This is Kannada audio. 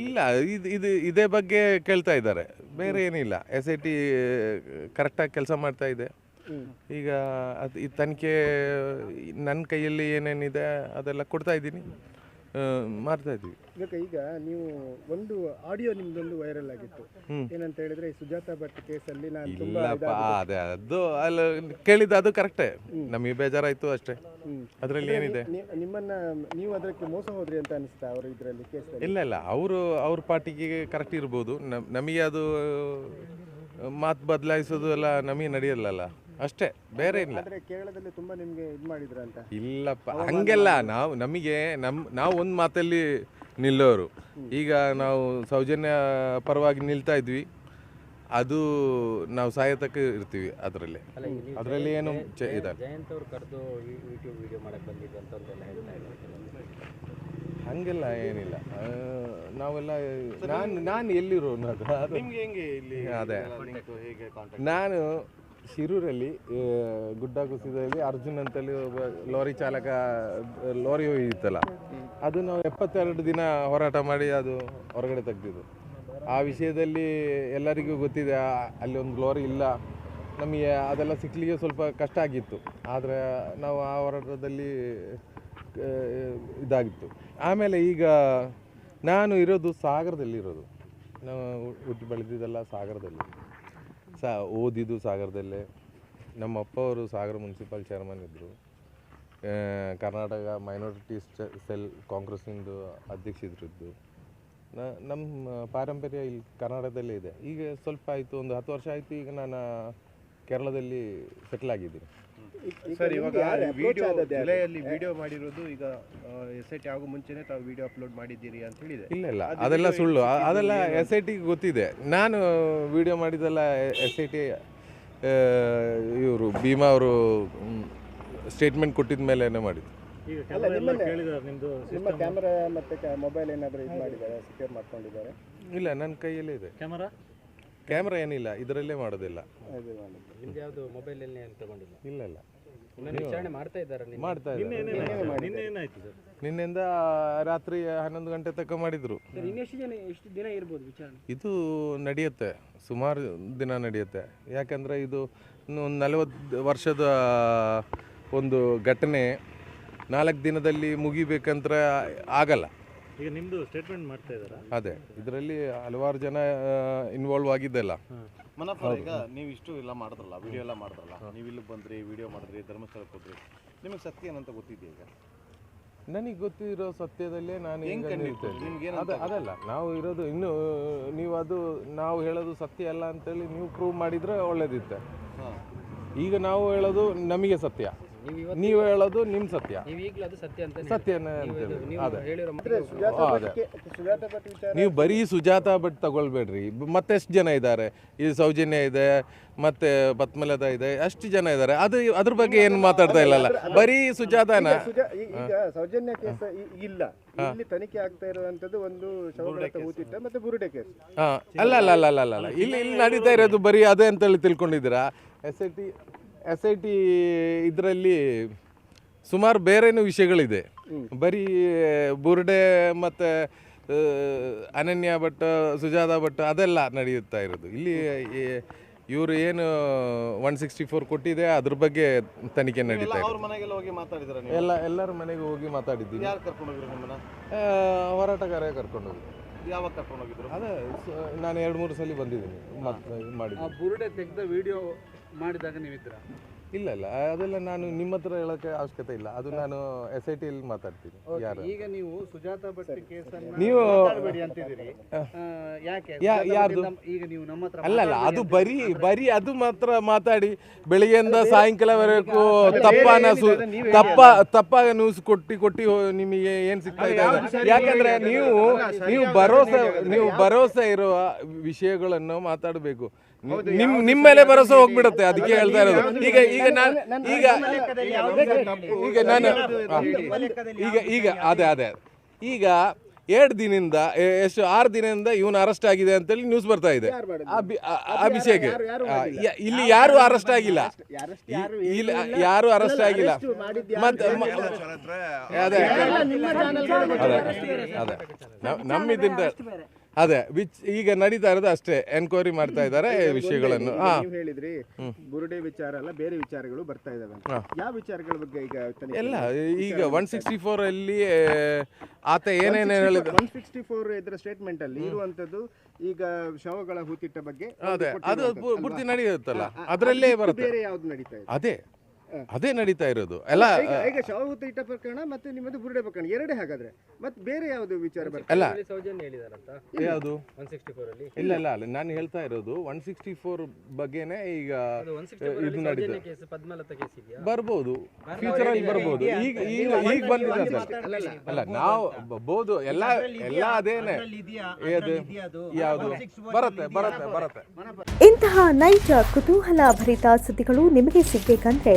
ಇಲ್ಲ ಇದು ಇದು ಇದೇ ಬಗ್ಗೆ ಕೇಳ್ತಾ ಇದ್ದಾರೆ. ಬೇರೆ ಏನಿಲ್ಲ. ಎಸ್ ಐ ಟಿ ಕರೆಕ್ಟಾಗಿ ಕೆಲಸ ಮಾಡ್ತಾ ಇದೆ. ಈಗ ಅದು ಈ ತನಿಖೆ ನನ್ನ ಕೈಯಲ್ಲಿ ಏನೇನಿದೆ ಅದೆಲ್ಲ ಕೊಡ್ತಾ ಇದ್ದೀನಿ. ಮಾಡ್ತಾ ಇದ್ವಿ. ಇವಾಗ ಈಗ ನೀವು ಒಂದು ಆಡಿಯೋ ನಿಮ್ದೊಂದು ವೈರಲ್ ಆಗಿತ್ತು. ಏನಂತ ಹೇಳಿದ್ರೆ ಈ ಸುಜಾತ ಭಟ್ ಕೇಸಲ್ಲಿ ನಾನು ತುಂಬಾ ಇಲ್ಲಪ್ಪ ಅದೇ ಅದು ಅಲ್ಲಿ ಕೇಳಿದ್ದು ಅದು ಕರೆಕ್ಟೇ. ನಮಗೆ ಬೇಜಾರಾಯಿತು ಅಷ್ಟೇ. ಅದರಲ್ಲಿ ಏನಿದೆ? ನಿಮ್ಮನ್ನ ನೀವು ಅದಕ್ಕೆ ಮೋಸ ಹೋದ್ರಿ ಅಂತ ಅನಿಸ್ತಾ ಅವರು ಇದರಲ್ಲಿ ಕೇಸ್ ಇಲ್ಲ ಇಲ್ಲ. ಅವರು ಅವ್ರ ಪಾರ್ಟಿಗೆ ಕರೆಕ್ಟ್ ಇರ್ಬೋದು. ನಮ್ ನಮಗೆ ಅದು ಮಾತು ಬದಲಾಯಿಸೋದು ಎಲ್ಲ ನಮಗೆ ನಡೆಯಲ್ಲಲ್ಲ. ಅಷ್ಟೇ ಬೇರೆ ಇಲ್ಲ. ಕೇರಳದಲ್ಲಿ ತುಂಬಾ ನಿಮ್ಗೆ ಇದು ಮಾಡಿದ್ರ ಅಂತ ಇಲ್ಲಪ್ಪ ಹಂಗೆಲ್ಲ ನಾವು ನಮಗೆ ನಮ್ಮ ನಾವು ಒಂದು ಮಾತಲ್ಲಿ ನಿಲ್ಲೋರು. ಈಗ ನಾವು ಸೌಜನ್ಯ ಪರವಾಗಿ ನಿಲ್ತಾ ಇದ್ವಿ ಅದು ನಾವು ಸಾಯತಕ್ಕ ಇರ್ತೀವಿ ಅದರಲ್ಲಿ. ಅದರಲ್ಲಿ ಏನು ಚೆ- ಇದಲ್ಲ. ಜಯಂತ್ ಅವ್ರು ಕರೆದು ಯೂಟ್ಯೂಬ್ ವಿಡಿಯೋ ಮಾಡಕ್ಕೆ ಬಂದಿದ್ದು ಅಂತ ಅಂತೆಲ್ಲ ಹೇಳ್ತಾ ಇದ್ದಾರೆ ಹಂಗೆಲ್ಲ ಏನಿಲ್ಲ. ಆ, ನಾವೆಲ್ಲ ನಾನು ನಾನು ಎಲ್ಲಿರೋನು ಅದು? ನಿಮ್ಗೆ ಹೆಂಗೆ ಇಲ್ಲಿ ಅದೇ. ಲಿಂಕ್ ಹೇಗೆ ಕಾಂಟ್ಯಾಕ್ಟ್ ನಾನು ಶಿರೂರಲ್ಲಿ ಗುಡ್ಡ ಕುಸಿದಲ್ಲಿ ಅರ್ಜುನ್ ಅಂತಲ್ಲಿ ಒಬ್ಬ ಲಾರಿ ಚಾಲಕ, ಲಾರಿ ಹೋಗಿತ್ತಲ್ಲ ಅದು ನಾವು ಎಪ್ಪತ್ತೆರಡು ದಿನ ಹೋರಾಟ ಮಾಡಿ ಅದು ಹೊರಗಡೆ ತೆಗ್ದಿದ್ದು. ಆ ವಿಷಯದಲ್ಲಿ ಎಲ್ಲರಿಗೂ ಗೊತ್ತಿದೆ ಅಲ್ಲಿ ಒಂದು ಲಾರಿ ಇಲ್ಲ. ನಮಗೆ ಅದೆಲ್ಲ ಸಿಕ್ಲಿಕ್ಕೆ ಸ್ವಲ್ಪ ಕಷ್ಟ ಆಗಿತ್ತು. ಆದರೆ ನಾವು ಆ ಹೋರಾಟದಲ್ಲಿ ಇದಾಗಿತ್ತು. ಆಮೇಲೆ ಈಗ ನಾನು ಇರೋದು ಸಾಗರದಲ್ಲಿರೋದು. ನಾವು ಹುಟ್ಟಿ ಬೆಳೆದಿದ್ದೆಲ್ಲ ಸಾಗರದಲ್ಲಿ. ಸಾ, ಓದಿದ್ದು ಸಾಗರದಲ್ಲೇ. ನಮ್ಮ ಅಪ್ಪ ಅವರು ಸಾಗರ ಮುನ್ಸಿಪಲ್ ಚೇರ್ಮನ್ ಇದ್ದರು ಕರ್ನಾಟಕ ಮೈನಾರಿಟೀಸ್ ಸೆಲ್ ಕಾಂಗ್ರೆಸ್ಸಿಂದು ಅಧ್ಯಕ್ಷರಿದ್ದು ನಮ್ಮ ಪಾರಂಪರ್ಯ ಇಲ್ಲಿ ಕರ್ನಾಟಕದಲ್ಲೇ ಇದೆ. ಈಗ ಸ್ವಲ್ಪ ಆಯಿತು, ಒಂದು ಹತ್ತು ವರ್ಷ ಆಯಿತು, ಈಗ ನಾನು ಕೇರಳದಲ್ಲಿ ಸೆಟ್ಲ್ ಆಗಿದ್ದೀರಿ. ಸರ್ ಇವಾಗ ವಿಡಿಯೋ ಜುಲೈಯಲ್ಲಿ ವಿಡಿಯೋ ಮಾಡಿರೋದು ಈಗ ಎಸ್ ಐ ಟಿ ಆಗೋ ಮುಂಚೆನೆ ತಾವು ವಿಡಿಯೋ ಅಪ್ಲೋಡ್ ಮಾಡಿದ್ದೀರಿ ಅಂತ ಹೇಳಿದೆ. ಇಲ್ಲ ಇಲ್ಲ. ಅದೆಲ್ಲ ಸುಳ್ಳು. ಅದೆಲ್ಲ ಎಸ್ ಐ ಟಿಗೆ ಗೊತ್ತಿದೆ. ನಾನು ವಿಡಿಯೋ ಮಾಡಿದ್ದೆಲ್ಲ ಎಸ್ ಐ ಟಿ ಇವರು ಭೀಮಾ ಅವರು ಸ್ಟೇಟ್ಮೆಂಟ್ ಕೊಟ್ಟಿದ ಮೇಲೆ ಮಾಡಿದ್ದು. ನಿಮ್ಮ ಕ್ಯಾಮೆರಾ ಮತ್ತೆ ಮೊಬೈಲ್ ಏನಾದರೂ ಇದು ಮಾಡಿದ್ದಾರೆ? ಸೆಕ್ಯೂರ್ ಮಾಡ್ಕೊಂಡಿದ್ದಾರೆ? ಇಲ್ಲ ನನ್ನ ಕೈಯಲ್ಲೇ ಇದೆ. ಕ್ಯಾಮರಾ ಕ್ಯಾಮ್ರಾ ಏನಿಲ್ಲ ಇದರಲ್ಲೇ ಮಾಡೋದಿಲ್ಲ. ಅದು ಮಾಡಿದ್ದು. ನಿಮ್ದು ಯಾವುದು ಮೊಬೈಲಲ್ಲಿ ಏನು ತಗೊಂಡಿಲ್ಲ? ಇಲ್ಲ ಇಲ್ಲ. ವಿಚಾರಣೆ ಮಾಡ್ತಾ ಇದ್ದಾರೆ ನಿನ್ನೆ. ಮಾಡ್ತಾ ಇದ್ದಾರೆ. ನಿನ್ನೆಯಿಂದ ರಾತ್ರಿ ಹನ್ನೊಂದು ಗಂಟೆ ತನಕ ಮಾಡಿದ್ರು. ಇನ್ನೆಷ್ಟು ಜನ ಎಷ್ಟು ದಿನ ಇರ್ಬೋದು ವಿಚಾರಣೆ? ಇದು ನಡೆಯುತ್ತೆ ಸುಮಾರು ದಿನ ನಡೆಯುತ್ತೆ. ಯಾಕಂದರೆ ಇದು ಒಂದು ನಲವತ್ತು ವರ್ಷದ ಒಂದು ಘಟನೆ ನಾಲ್ಕು ದಿನದಲ್ಲಿ ಮುಗಿಬೇಕಂದ್ರೆ ಆಗಲ್ಲ. ಈಗ ನಿಮ್ಮದು ಸ್ಟೇಟ್ಮೆಂಟ್ ಮಾಡ್ತಾ ಇದ್ದಾರಾ? ಅದೇ ಇದರಲ್ಲಿ ಹಲವಾರು ಜನ ಇನ್ವಾಲ್ವ್ ಆಗಿದ್ದಲ್ಲ. ಮನಪ್ಪ ಈಗ ನೀವು ಇಷ್ಟು ಎಲ್ಲ ಮಾಡಿದ್ರಲ್ಲ ವಿಡಿಯೋ ಎಲ್ಲ ಮಾಡಿದ್ರಲ್ಲ ನೀವು ಇಲ್ಲಿ ಬಂದ್ರಿ ವಿಡಿಯೋ ಮಾಡಿದ್ರಿ ಧರ್ಮಸ್ಥಳಕ್ಕೆ ಹೋದ್ರಿ ನಿಮಗೆ ಸತ್ಯ ಏನಂತ ಗೊತ್ತಿದೆ ಈಗ? ನನಗೆ ಗೊತ್ತಿರೋ ಸತ್ಯದಲ್ಲೇ ನಾನು ಹೆಂಗ್ ಈಗ? ನಿಲ್ತೇನೆ. ನಿಮ್ಗೇನಂತ ಅದಲ್ಲ ನಾವು ಇರೋದು ಇನ್ನು ನೀವು ಅದು ನಾವು ಹೇಳೋದು ಸತ್ಯ ಅಲ್ಲ ಅಂತೇಳಿ ನೀವು ಪ್ರೂವ್ ಮಾಡಿದ್ರೆ ಒಳ್ಳೇದಿತ್ತೆ. ಹಾಂ. ಈಗ ನಾವು ಹೇಳೋದು ನಮಗೆ ಸತ್ಯ. ನೀವು ಹೇಳೋದು ನಿಮ್ಮ ಸತ್ಯ. ನೀವು ಈಗಲೂ ಅದು ಸತ್ಯ ಸತ್ಯನೇ ನೀವು ಬರೀ ಸುಜಾತ ಭಟ್ ತಗೊಳ್ಬೇಡ್ರಿ. ಮತ್ತೆ ಮತ್ತೆಷ್ಟು ಜನ ಇದ್ದಾರೆ? ಇದು ಸೌಜನ್ಯ ಇದೆ ಮತ್ತೆ ಬತ್ಮಲದ ಇದೆ ಅಷ್ಟು ಜನ ಇದ್ದಾರೆ. ಅದು ಅದ್ರ ಬಗ್ಗೆ ಏನು ಮಾತಾಡ್ತಾ ಇಲ್ಲ ಬರೀ ಸುಜಾತನ? ಈಗ ಸೌಜನ್ಯ ಕೇಸ್ ಇಲ್ಲ. ಇಲ್ಲಿ ತನಿಖೆ ಆಗ್ತಾ ಇರುವಂತದ್ದು ಒಂದು ಮತ್ತೆ ಬುರುಡೆ ಕೇಸ್. ಹಾ ಅಲ್ಲ ಅಲ್ಲ ಅಲ್ಲ ಅಲ್ಲ ಅಲ್ಲ ಇಲ್ಲಿ ಇಲ್ಲಿ ನಡೀತಾ ಇರೋದು ಬರೀ ಅದೇ ಅಂತೇಳಿ ತಿಳ್ಕೊಂಡಿದ್ದೀರಾ? S I T S I T ಇದರಲ್ಲಿ ಸುಮಾರು ಬೇರೆನೂ ವಿಷಯಗಳಿದೆ. ಬರೀ ಬುರ್ಡೆ ಮತ್ತು ಅನನ್ಯ ಭಟ್ ಸುಜಾತ ಭಟ್ ಅದೆಲ್ಲ ನಡೆಯುತ್ತಾ ಇರೋದು. ಇಲ್ಲಿ ಇವರು ಏನು ಒನ್ ಸಿಕ್ಸ್ಟಿ ಫೋರ್ ಕೊಟ್ಟಿದೆ ಅದ್ರ ಬಗ್ಗೆ ತನಿಖೆ ನಡೀತಾ ಇದೆ. ಅವ್ರ ಮನೆಗೆಲ್ಲ ಹೋಗಿ ಮಾತಾಡಿದ್ರ ನೀವು? ಎಲ್ಲ ಎಲ್ಲರ ಮನೆಗೆ ಹೋಗಿ ಮಾತಾಡಿದ್ದೀನಿ. ಯಾರು ಕರ್ಕೊಂಡು ಹೋಗಿದ್ರು ನಿಮ್ಮನ್ನ? ಆ, ಹೋರಾಟಗಾರ ಕರ್ಕೊಂಡು ಹೋಗಿ ಯಾವಾಗ ಕರ್ಕೊಂಡು ಹೋಗಿದ್ರು? ಅದೇ ನಾನು ಎರಡು ಮೂರು ಸಲ ಬಂದಿದ್ದೀನಿ ಮತ್ತೆ ಮಾಡಿದ್ದೀನಿ. ಬುರುಡೆ ತೆಗೆದ ವಿಡಿಯೋ ಮಾಡಿದಾಗ ನೀವಿದ್ರ ಇಲ್ಲ ಇಲ್ಲ. ಅದೆಲ್ಲ ನಾನು ನಿಮ್ಮ ಹತ್ರ ಹೇಳೋಕ್ಕೆ ಅವಶ್ಯಕತೆ ಇಲ್ಲ. ಅದು ನಾನು ಎಸ್ ಐ ಟಿಯಲ್ಲಿ ಮಾತಾಡ್ತೀನಿ. ಯಾರು? ಈಗ ನೀವು ಸುಜಾತ ಭಟ್ ಕೇಸನ್ನ ನೀವು ಮಾತಾಡ್ಬೇಡಿ ಅಂತಿದ್ದೀರಿ. ಯಾಕೆ? ಯಾ- ಯಾರ್ದು? ಈಗ ನೀವು ನಮ್ಮ ಹತ್ರ ಅಲ್ಲ ಅಲ್ಲ ಅದು ಬರೀ ಬರೀ ಅದು ಮಾತ್ರ ಮಾತಾಡಿ ಬೆಳಿಗ್ಗೆಯಿಂದ ಸಾಯಂಕಾಲವರೆಗೂ ತಪ್ಪಾನ ಸು ತಪ್ಪ ತಪ್ಪಾಗ ನ್ಯೂಸ್ ಕೊಟ್ಟಿ ಕೊಟ್ಟಿ ಹೋ- ನಿಮಗೆ ಏನು ಸಿಗ್ತಾ ಇದೆ ಯಾಕಂದ್ರೆ ನೀವು ನೀವು ಭರೋಸೆ ನೀವು ಭರೋಸೆ ಇರುವ ವಿಷಯಗಳನ್ನು ಮಾತಾಡಬೇಕು. ನಿಮ್ ನಿಮ್ಮ ಮೇಲೆ ಭರೋಸೆ ಹೋಗ್ಬಿಡುತ್ತೆ ಅದಕ್ಕೆ ಹೇಳ್ತಾ ಇರೋದು. ಈಗ ಈಗ ನಾನು ಈಗ ಈಗ ನಾನು ಈಗ ಈಗ ಅದೇ ಅದೇ ಈಗ ಎರಡು ದಿನದಿಂದ ಎಷ್ಟು ಆರು ದಿನದಿಂದ ಇವನು ಅರೆಸ್ಟ್ ಆಗಿದೆ ಅಂತೇಳಿ ನ್ಯೂಸ್ ಬರ್ತಾ ಇದೆ. ಅಭಿಷೇಕ್? ಇಲ್ಲಿ ಯಾರು ಅರೆಸ್ಟ್ ಆಗಿಲ್ಲ. ಇಲ್ಲ. ಯಾರು ಅರೆಸ್ಟ್ ಆಗಿಲ್ಲ. ಮತ್ತೆ. ಅದೇ. ಅದೇ ಅದೇ. ನಮ್- ನಮ್ಮಿದಿಂದ ಅದೇ ವಿಚ್ ಈಗ ನಡೀತಾ ಇರೋದು ಅಷ್ಟೇ. ಎನ್ಕ್ವೈರಿ ಮಾಡ್ತಾ ಇದ್ದಾರೆ ವಿಷಯಗಳನ್ನು. ಹಾ. ನೀವು ಹೇಳಿದ್ರಿ ಬುರುಡೆ ವಿಚಾರ ಅಲ್ಲ ಬೇರೆ ವಿಚಾರಗಳು ಬರ್ತಾ ಇದಾವೆ ಅಂತ. ಯಾವ ವಿಚಾರಗಳ ಬಗ್ಗೆ ಈಗ ತನಿಖೆ ಎಲ್ಲ ಈಗ ಒನ್ ಸಿಕ್ಸ್ಟಿ ಫೋರ್ ಅಲ್ಲಿ ಆತ ಏನೇನು ಹೇಳಿದ್ರು? ಒನ್ ಸಿಕ್ಸ್ಟಿ ಫೋರ್ ಇದರ ಸ್ಟೇಟ್ಮೆಂಟ್ ಅಲ್ಲಿ ಇರುವಂತದ್ದು ಈಗ ಶವಗಳ ಹೂತಿಟ್ಟ ಬಗ್ಗೆ ಅದೇ ಅದು ಕೊಟ್ಟಿರುವಂತದ್ದು ಪು- ಅಲ್ವಾ? ಪೂರ್ತಿ ನಡೆಯುತ್ತಲ್ಲ ಅದರಲ್ಲೇ ಬರುತ್ತೆ. ಬೇರೆ ಯಾವ್ದು ನಡೀತಾ ಇದೆ? ಅದೇ. ಅದೇ ನಡೀತಾ ಇರೋದು. ಅಲ್ಲ ಈಗ ಈಗ ಇಟ್ಟ ಪ್ರಕರಣ ಮತ್ತೆ ನಿಮ್ಮದು ಬುರುಡೆ ಪ್ರಕರಣ ಎರಡೇ ಹಾಗಾದ್ರೆ. ಮತ್ತೆ ಬೇರೆ ಯಾವುದು ವಿಚಾರ ಬರ್ತದೆ ಅಲ್ಲ. ಸೌಜನ್ಯ ಹೇಳಿದಾರಂತ? ಯಾವುದು? ಒನ್ ಸಿಕ್ಸ್ಟಿ ಫೋರ್ ಅಲ್ಲಿ. ಇಲ್ಲ ಇಲ್ಲ ಅಲ್ಲ ನಾನು ಹೇಳ್ತಾ ಇರೋದು ಒನ್ ಸಿಕ್ಸ್ಟಿ ಫೋರ್ ಬಗ್ಗೆನೇ ಈಗ ಒನ್ ಇದು ನಡೀತದೆ ಸೌಜನ್ಯ ಕೇಸ್ ಪದ್ಮಲತ ಕೇಸ್ ಇದೆಯಾ? ಬರ್ಬೋದು. ಫ್ಯೂಚರ್ ಅಲ್ಲಿ ಬರ್ಬೋದು. ಈಗ ಈಗ ಈಗ ಬಂದಿದೆ. ಅಲ್ಲ ನಾವು ಬಹುದು ಎಲ್ಲ ಎಲ್ಲ ಅದೇನೆ. ಯಾವುದು? ಬರುತ್ತೆ ಬರುತ್ತೆ ಬರುತ್ತೆ. ಇಂತಹ ನೈಜ ಕುತೂಹಲ ಭರಿತ ಸುದ್ದಿಗಳು ನಿಮಗೆ ಸಿಗಬೇಕಂದ್ರೆ